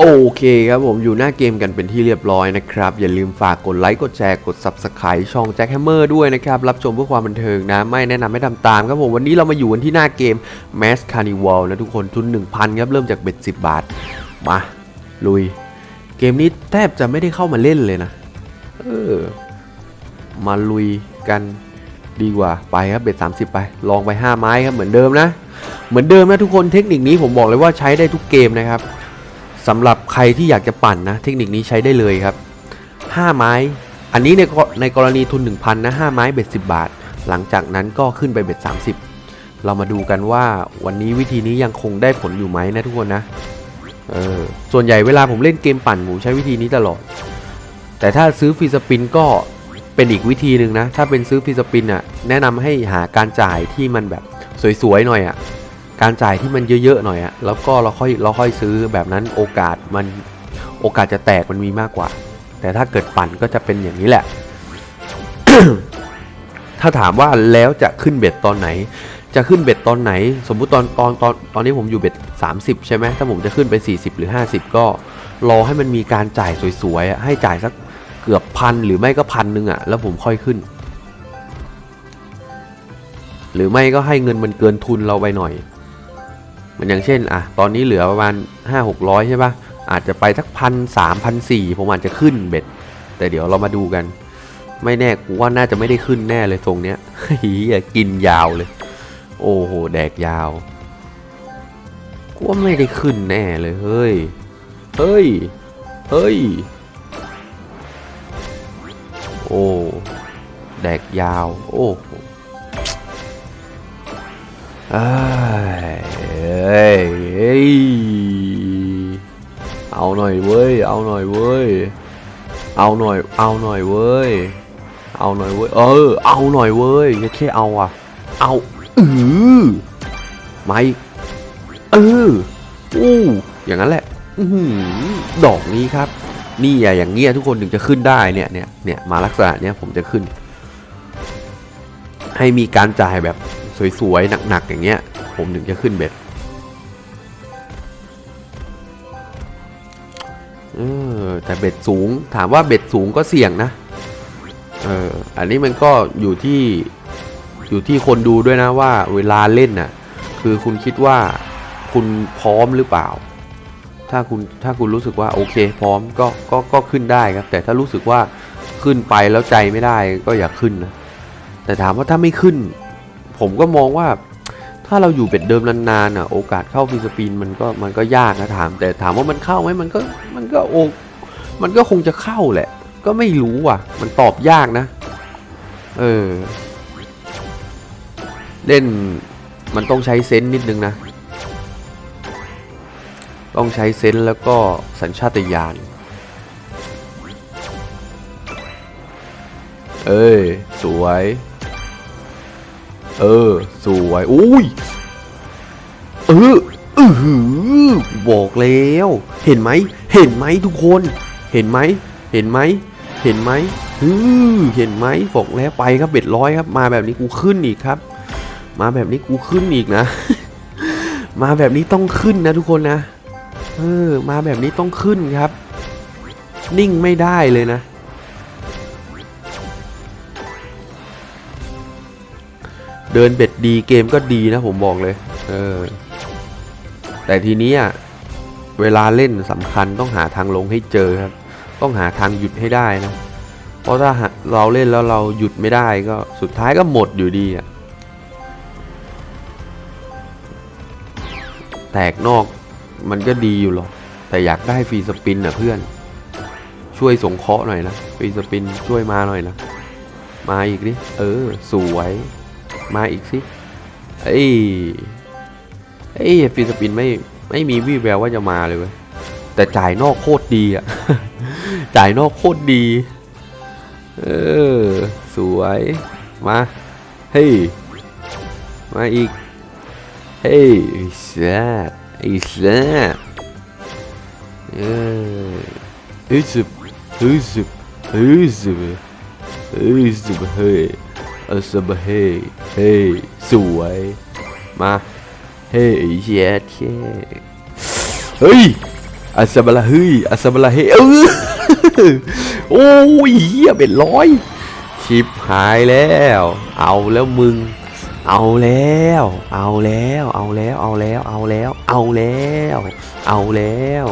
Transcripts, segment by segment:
โอเคครับผมอยู่หน้าเกมกันเป็นที่เรียบร้อยนะครับ อย่าลืมฝากกดไลค์กดแชร์กด Subscribe ช่องแจ็คแฮมเมอร์ด้วยนะครับ รับชมเพื่อความบันเทิงนะ ไม่แนะนำให้ทำตามครับผม วันนี้เรามาอยู่กันที่หน้าเกม Mass Carnival นะทุกคนทุน 1,000 ครับ เริ่มจากเบ็ด 10 บาท มา ลุย เกมนี้แทบจะไม่ได้เข้ามาเล่นเลยนะ เออ มาลุยกันดีกว่าไปครับเบ็ด 30 ไป ลองไป 5 ไม้ครับเหมือนเดิมนะ เหมือนเดิมนะทุกคนเทคนิคนี้ผมบอกเลยว่าใช้ได้ทุกเกมนะครับ สำหรับใครที่อยากจะปั่นนะ เทคนิคนี้ใช้ได้เลยครับ 5 ไม้ อันนี้ในในกรณีทุน 1,000นะ5ไม้เบ็ด10 บาท หลังจากนั้นก็ขึ้นไปเบ็ด30 เรามาดูกันว่าวันนี้วิธีนี้ยังคงได้ผลอยู่ไหมนะทุกคนนะเออส่วนใหญ่เวลาผมเล่นเกมปั่นผมใช้วิธีนี้ตลอด แต่ถ้าซื้อฟรีสปินก็เป็นอีกวิธีหนึ่งนะ ถ้าเป็นซื้อฟรีสปินอะแนะนำให้หาการจ่ายที่มันแบบสวยๆหน่อยอะ การจ่ายที่มันเยอะๆหน่อยอะแล้วก็เราค่อยเราค่อยซื้อแบบนั้นโอกาสมันโอกาสจะแตกมันมีมากกว่า แต่ถ้าเกิดปั่นก็จะเป็นอย่างนี้แหละ ถ้าถามว่าแล้วจะขึ้นเบ็ดตอนไหน จะขึ้นเบ็ดตอนไหน สมมุติตอนตอนตอนตอนนี้ผมอยู่เบ็ด 30 ใช่ไหมถ้าผมจะขึ้นไป 40 หรือ 50 ก็รอให้มันมีการจ่ายสวยๆ ให้จ่ายสักเกือบพันหรือไม่ก็พันหนึ่งอะแล้วผมค่อยขึ้น หรือไม่ก็ให้เงินมันเกินทุนเราไปหน่อย มันอย่างเช่นอะตอนนี้เหลือประมาณ 5 6 0 0 ใช่ปะอาจจะไปสักพันสามพันสี่ผมอาจจะขึ้นเบ็ด แต่เดี๋ยวเรามาดูกัน ไม่แน่กูว่าน่าจะไม่ได้ขึ้นแน่เลยทรงเนี้ยฮียกินยาวเลย โอ้โหแดกยาวกูว่าไม่ได้ขึ้นแน่เลยเฮ้ยเฮ้ยเฮ้ยโอ้แดกยาว โอ้โหเอ้ น่อยเว้ย เอาหน่อยเว้ย เอาหน่อย เอาหน่อยเว้ย เอาหน่อยเว้ย เออ เอาหน่อยเว้ยแค่เอาอะ เอาอือไม่เอออู้อย่างนั้นแหละอืดอกนี้ครับ นี่อะอย่างเงี้ยทุกคนถึงจะขึ้นได้เนี่ยเนี่ยเนี่ยมาลักษณะเนี้ยผมจะขึ้น ให้มีการจ่ายแบบสวยๆหนักๆอย่างเงี้ย ผมถึงจะขึ้นเบ็ด อแต่เบ็ดสูงถามว่าเบ็ดสูงก็เสี่ยงนะเอออันนี้มันก็อยู่ที่อยู่ที่คนดูด้วยนะว่าเวลาเล่นน่ะคือคุณคิดว่าคุณพร้อมหรือเปล่า ถ้าคุณถ้าคุณรู้สึกว่าโอเค พร้อมก็ก็ก็ขึ้นได้ครับ แต่ถ้ารู้สึกว่าขึ้นไปแล้วใจไม่ได้ก็อย่าขึ้นนะแต่ถามว่าถ้าไม่ขึ้น ผมก็มองว่าถ้าเราอยู่เป็ดเดิมนานๆอะโอกาสเข้าฟิสปินมันก็มันก็ยากนะถาม แต่ถามว่ามันเข้าไหมมันก็มันก็โอ มันก็คงจะเข้าแหละ ก็ไม่รู้อะ มันตอบยากนะ เออ เล่นมันต้องใช้เซนส์นิดนึงนะ ต้องใช้เซนส์แล้วก็สัญชาตญาณ เอ้ย สวย เออ สวย อุ้ย เอออือบอกแล้ว เห็นไหม เห็นไหมทุกคน เห็นไหมเห็นไหมเห็นไหมอือเห็นไหมบอกแล้วไปครับเบ็ดร้อยครับ มาแบบนี้กูขึ้นอีกครับ มาแบบนี้กูขึ้นอีกนะ มาแบบนี้ต้องขึ้นนะทุกคนนะ เออ มาแบบนี้ต้องขึ้นครับ นิ่งไม่ได้เลยนะ เดินเบ็ดดีเกมก็ดีนะผมบอกเลย เออ แต่ทีนี้อะ เวลาเล่นสำคัญต้องหาทางลงให้เจอครับ ต้องหาทางหยุดให้ได้นะ เพราะถ้าเราเล่นแล้วเราหยุดไม่ได้ก็สุดท้ายก็หมดอยู่ดีอะแตกนอกมันก็ดีอยู่หรอก แต่อยากได้ฟรีสปินอะเพื่อน ช่วยสงเคราะห์หน่อยนะฟรีสปินช่วยมาหน่อยนะ มาอีกดิเออ สวย มาอีกสิเอ้ยเอ้ยฟิสปินไม่ไม่มีวี่แววว่าจะมาเลยเว้ย แต่จ่ายนอกโคตรดีอะจ่ายนอกโคตรดี เออ สวย มา เฮ้ย มาอีก เฮ้ยไอ้แซ่บไอ้แซ่เออเฮ้ยสิบเฮ้ยสิบเฮ้ยสิบเฮ้ยสิบเฮ้ยเออสบเฮ้ยเฮ้ย สวย มา เฮ้ยเย้เท่เฮ้ย อัสบลาเฮ้ยอัสบลาเฮ้ยเออโอ้ยเหี้ยเป็นร้อยชิปหายแล้ว เอาแล้วมึง เอาแล้ว เอาแล้ว เอาแล้ว เอาแล้ว เอาแล้ว เอาแล้ว เอาแล้ว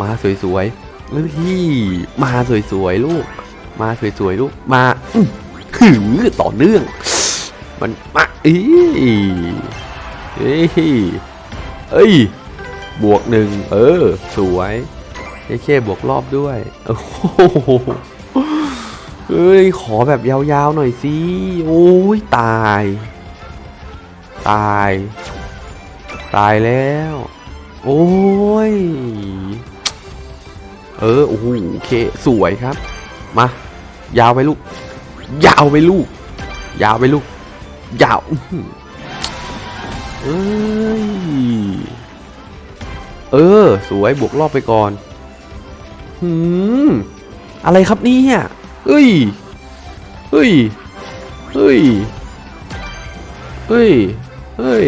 มาสวยๆเฮ้ยมาสวยๆลูก มาสวยๆลูก มาหือต่อเนื่อง มันมาอีเอ้ยเอ้ย บวกหนึ่งเออ สวยไอ้แค่บวกรอบด้วย โอ้โหเอ้ย ขอแบบยาวๆหน่อยสิ โอ้ย ตาย ตาย ตายแล้ว โอ้ย เออ โอ้โหโอเค สวยครับ มา ยาวไปลูก ยาวไปลูก ยาวไปลูก ยาว เอ้ย เออ สวยบวกรอบไปก่อนหืมอะไรครับเนี่ยเฮ้ย เฮ้ย เฮ้ย เฮ้ย เฮ้ย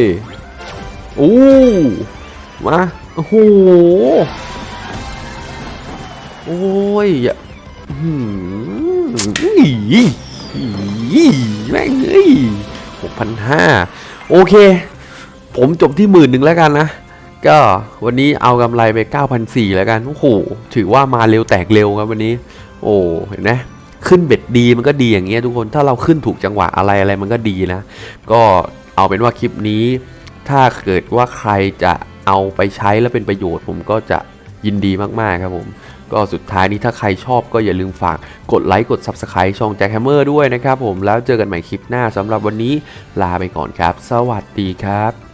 โอ้ มา โอ้โห โอ้ยอย่าหืมอีแม่งเอ้ยหกพันห้าโอเค ผมจบที่หมื่นหนึ่งแล้วกันนะ ก็วันนี้เอากำไรไป 9,400แล้วกันโอ้โหถือว่ามาเร็วแตกเร็วครับวันนี้ โอ้เห็นไหมขึ้นเบ็ดดีมันก็ดีอย่างเงี้ยทุกคนถ้าเราขึ้นถูกจังหวะอะไรอะไรมันก็ดีนะ ก็เอาเป็นว่าคลิปนี้ ถ้าเกิดว่าใครจะเอาไปใช้แล้วเป็นประโยชน์ ผมก็จะยินดีมากๆครับผม ก็สุดท้ายนี้ถ้าใครชอบก็อย่าลืมฝากกดไลค์กด Subscribe ช่องแจ็คแฮมเมอร์ด้วยนะครับผมแล้วเจอกันใหม่คลิปหน้าสำหรับวันนี้ลาไปก่อนครับ สวัสดีครับ